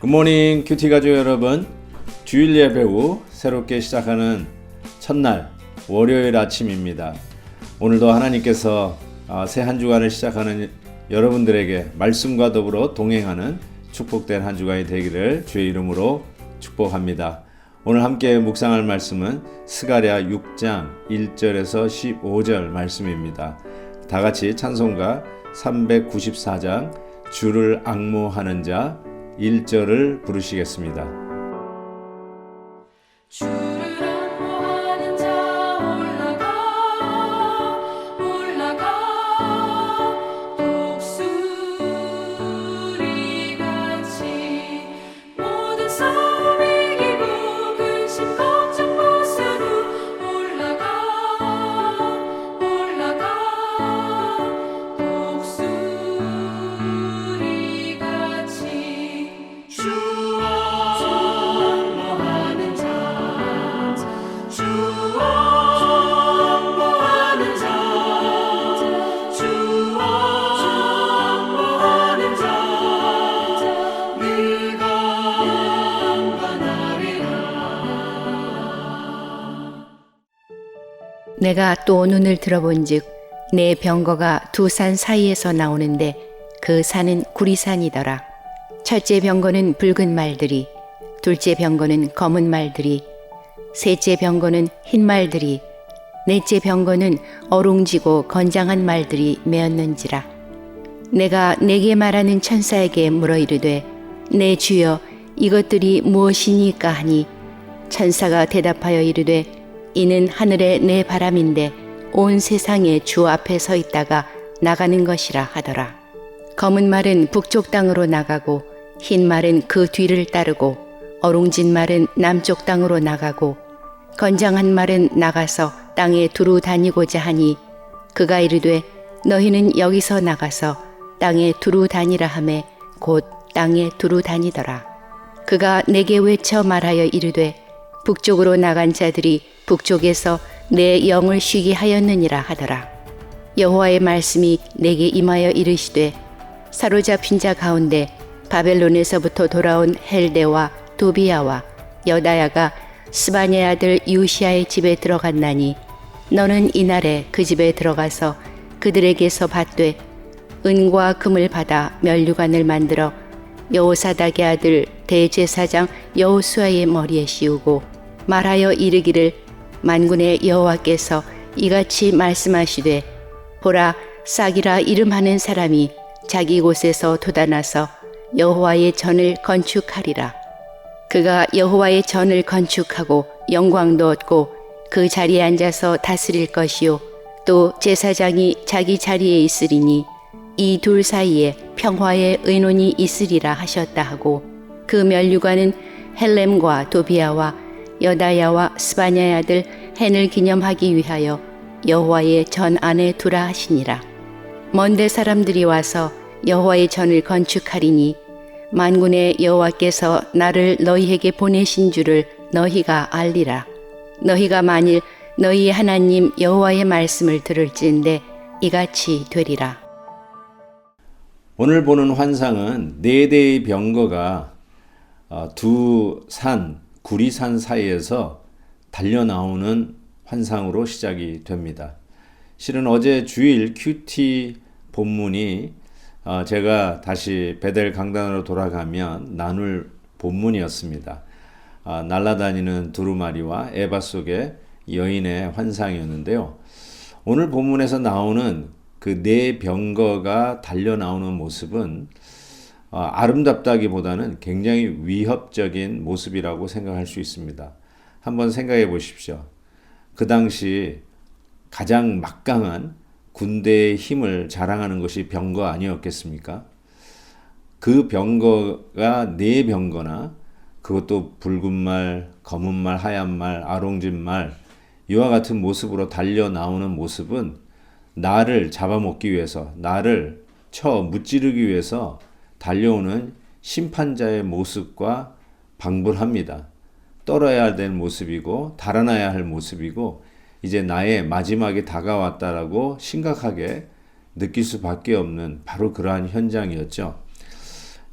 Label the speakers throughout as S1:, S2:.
S1: 굿모닝 큐티 가족 여러분. 주일 예배 후 새롭게 시작하는 첫날 월요일 아침입니다 오늘도 하나님께서 새 한 주간을 시작하는 여러분들에게 말씀과 더불어 동행하는 축복된 한 주간이 되기를 주의 이름으로 축복합니다 오늘 함께 묵상할 말씀은 스가랴 6장 1절에서 15절 말씀입니다 다 같이 찬송가 394장 주를 악모하는 자 1절을 부르시겠습니다.
S2: 주
S3: 내가 또 눈을 들어본즉 내 병거가 두 산 사이에서 나오는데 그 산은 구리산이더라. 첫째 병거는 붉은 말들이, 둘째 병거는 검은 말들이, 셋째 병거는 흰 말들이, 넷째 병거는 어룽지고 건장한 말들이 메었는지라. 내가 내게 말하는 천사에게 물어 이르되 내 주여 이것들이 무엇이니까 하니 천사가 대답하여 이르되 이는 하늘의 내 바람인데 온 세상의 주 앞에 서 있다가 나가는 것이라 하더라. 검은 말은 북쪽 땅으로 나가고 흰 말은 그 뒤를 따르고 어룽진 말은 남쪽 땅으로 나가고 건장한 말은 나가서 땅에 두루 다니고자 하니 그가 이르되 너희는 여기서 나가서 땅에 두루 다니라 하매 곧 땅에 두루 다니더라. 그가 내게 외쳐 말하여 이르되 북쪽으로 나간 자들이 북쪽에서 내 영을 쉬게 하였느니라 하더라. 여호와의 말씀이 내게 임하여 이르시되 사로잡힌 자 가운데 바벨론에서부터 돌아온 헬데와 도비야와 여다야가 스바냐 아들 유시아의 집에 들어갔나니 너는 이날에 그 집에 들어가서 그들에게서 받되 은과 금을 받아 면류관을 만들어 여호사닥의 아들 대제사장 여호수아의 머리에 씌우고 말하여 이르기를 만군의 여호와께서 이같이 말씀하시되 보라 싹이라 이름하는 사람이 자기 곳에서 돋아나서 여호와의 전을 건축하리라. 그가 여호와의 전을 건축하고 영광도 얻고 그 자리에 앉아서 다스릴 것이요 또 제사장이 자기 자리에 있으리니 이 둘 사이에 평화의 의논이 있으리라 하셨다 하고 그 면류관은 헬렘과 도비아와 여다야와 스바냐의 아들 헨을 기념하기 위하여 여호와의 전 안에 두라 하시니라. 먼데 사람들이 와서 여호와의 전을 건축하리니 만군의 여호와께서 나를 너희에게 보내신 줄을 너희가 알리라. 너희가 만일 너희 하나님 여호와의 말씀을 들을진데 이같이 되리라.
S1: 오늘 보는 환상은 네 대의 병거가 어, 두 산, 구리산 사이에서 달려 나오는 환상으로 시작이 됩니다. 실은 어제 주일 큐티 본문이 어, 제가 다시 베델 강단으로 돌아가면 나눌 본문이었습니다. 아, 날아다니는 두루마리와 에바 속의 여인의 환상이었는데요. 오늘 본문에서 나오는 그 네 병거가 달려 나오는 모습은 어, 아름답다기보다는 굉장히 위협적인 모습이라고 생각할 수 있습니다. 한번 생각해 보십시오. 그 당시 가장 막강한 군대의 힘을 자랑하는 것이 병거 아니었겠습니까? 그 병거가 네 병거나 그것도 붉은 말, 검은 말, 하얀 말, 아롱진 말 이와 같은 모습으로 달려 나오는 모습은 나를 잡아먹기 위해서 나를 쳐 무찌르기 위해서 달려오는 심판자의 모습과 방불합니다. 떨어야 될 모습이고 달아나야 할 모습이고 이제 나의 마지막이 다가왔다라고 심각하게 느낄 수밖에 없는 바로 그러한 현장이었죠.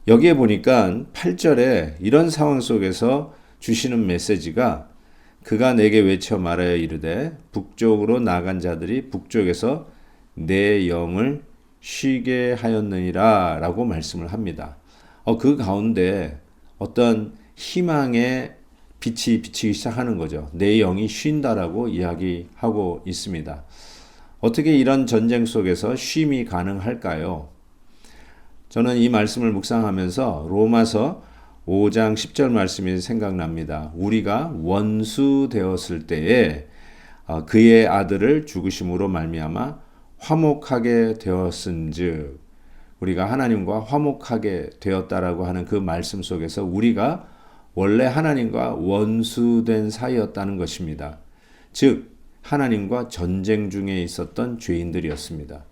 S1: 여기에 보니까 8절에 이런 상황 속에서 주시는 메시지가 그가 내게 외쳐 말하여 이르되 북쪽으로 나간 자들이 북쪽에서 내 영을 쉬게 하였느니라 라고 말씀을 합니다. 어, 그 가운데 어떤 희망의 빛이 비치기 시작하는 거죠. 내 영이 쉰다라고 이야기하고 있습니다. 어떻게 이런 전쟁 속에서 쉼이 가능할까요? 저는 이 말씀을 묵상하면서 로마서 5장 10절 말씀이 생각납니다. 우리가 원수 되었을 때에 어, 그의 아들을 죽으심으로 말미암아 화목하게 되었은즉 우리가 하나님과 화목하게 되었다라고 하는 그 말씀 속에서 우리가 원래 하나님과 원수된 사이였다는 것입니다. 즉 하나님과 전쟁 중에 있었던 죄인들이었습니다.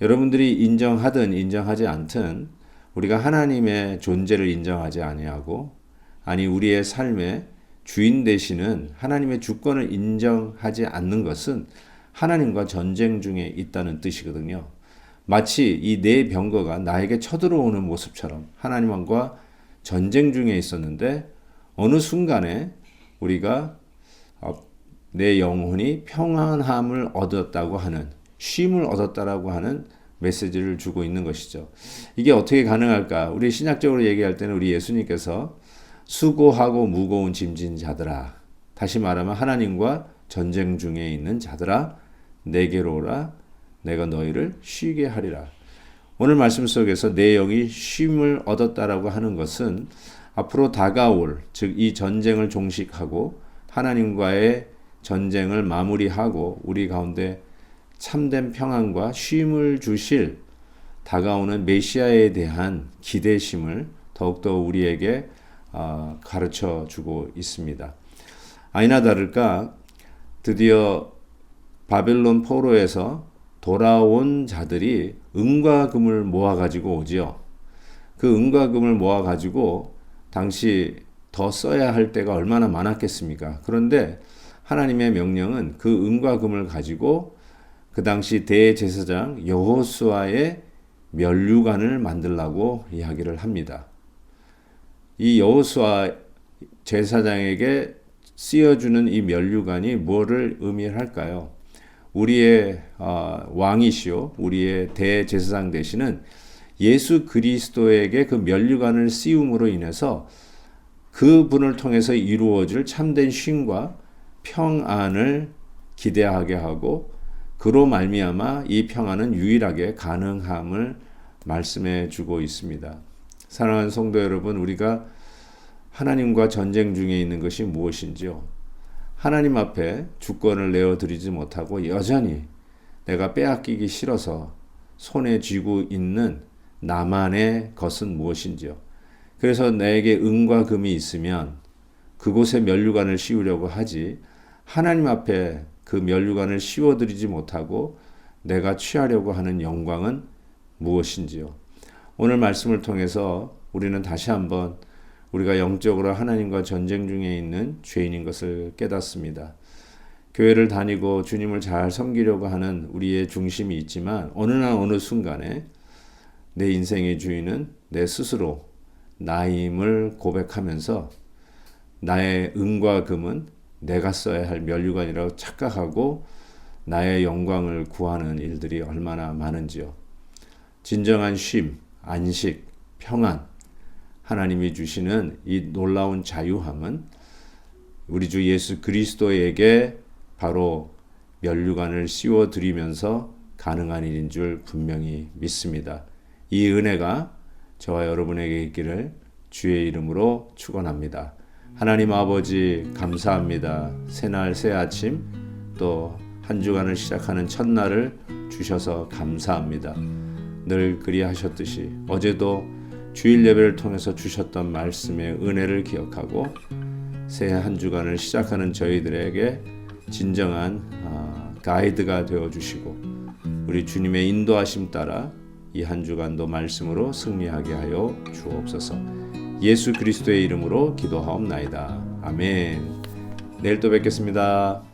S1: 여러분들이 인정하든 인정하지 않든 우리가 하나님의 존재를 인정하지 아니하고 아니 우리의 삶의 주인 되시는 하나님의 주권을 인정하지 않는 것은 하나님과 전쟁 중에 있다는 뜻이거든요. 마치 이 네 병거가 나에게 쳐들어오는 모습처럼 하나님과 전쟁 중에 있었는데 어느 순간에 우리가 어, 내 영혼이 평안함을 얻었다고 하는 쉼을 얻었다라고 하는 메시지를 주고 있는 것이죠. 이게 어떻게 가능할까? 우리 신약적으로 얘기할 때는 우리 예수님께서 수고하고 무거운 짐진 자들아 다시 말하면 하나님과 전쟁 중에 있는 자들아 내게로 오라 내가 너희를 쉬게 하리라. 오늘 말씀 속에서 내 영이 쉼을 얻었다라고 하는 것은 앞으로 다가올 즉 이 전쟁을 종식하고 하나님과의 전쟁을 마무리하고 우리 가운데 참된 평안과 쉼을 주실 다가오는 메시아에 대한 기대심을 더욱더 우리에게 어, 가르쳐 주고 있습니다. 아니나 다를까 드디어 바벨론 포로에서 돌아온 자들이 은과 금을 모아 가지고 오지요. 그 은과 금을 모아 가지고 당시 더 써야 할 때가 얼마나 많았겠습니까? 그런데 하나님의 명령은 그 은과 금을 가지고 그 당시 대제사장 여호수아의 면류관을 만들라고 이야기를 합니다. 이 여호수아 제사장에게 쓰여주는 이 면류관이 뭐를 의미할까요? 우리의 어, 왕이시오, 우리의 대제사장 되시는 예수 그리스도에게 그 면류관을 씌움으로 인해서 그 분을 통해서 이루어질 참된 쉼과 평안을 기대하게 하고 그로 말미암아 이 평안은 유일하게 가능함을 말씀해 주고 있습니다. 사랑하는 성도 여러분, 우리가 하나님과 전쟁 중에 있는 것이 무엇인지요? 하나님 앞에 주권을 내어 드리지 못하고 여전히 내가 빼앗기기 싫어서 손에 쥐고 있는 나만의 것은 무엇인지요? 그래서 나에게 은과 금이 있으면 그곳에 면류관을 씌우려고 하지 하나님 앞에 그 면류관을 씌워드리지 못하고 내가 취하려고 하는 영광은 무엇인지요? 오늘 말씀을 통해서 우리는 다시 한번 우리가 영적으로 하나님과 전쟁 중에 있는 죄인인 것을 깨닫습니다. 교회를 다니고 주님을 잘 섬기려고 하는 우리의 중심이 있지만 어느 날 어느 순간에 내 인생의 주인은 내 스스로 나임을 고백하면서 나의 은과 금은 내가 써야 할 면류관이라고 착각하고 나의 영광을 구하는 일들이 얼마나 많은지요. 진정한 쉼, 안식, 평안, 하나님이 주시는 이 놀라운 자유함은 우리 주 예수 그리스도에게 바로 면류관을 씌워 드리면서 가능한 일인 줄 분명히 믿습니다. 이 은혜가 저와 여러분에게 있기를 주의 이름으로 축원합니다. 하나님 아버지 감사합니다. 새날 새 아침 또 한 주간을 시작하는 첫날을 주셔서 감사합니다. 늘 그리하셨듯이 어제도 주일 예배를 통해서 주셨던 말씀의 은혜를 기억하고 새해 한 주간을 시작하는 저희들에게 진정한 아, 가이드가 되어 주시고 우리 주님의 인도하심 따라 이 한 주간도 말씀으로 승리하게 하여 주옵소서. 예수 그리스도의 이름으로 기도하옵나이다. 아멘. 내일 또 뵙겠습니다.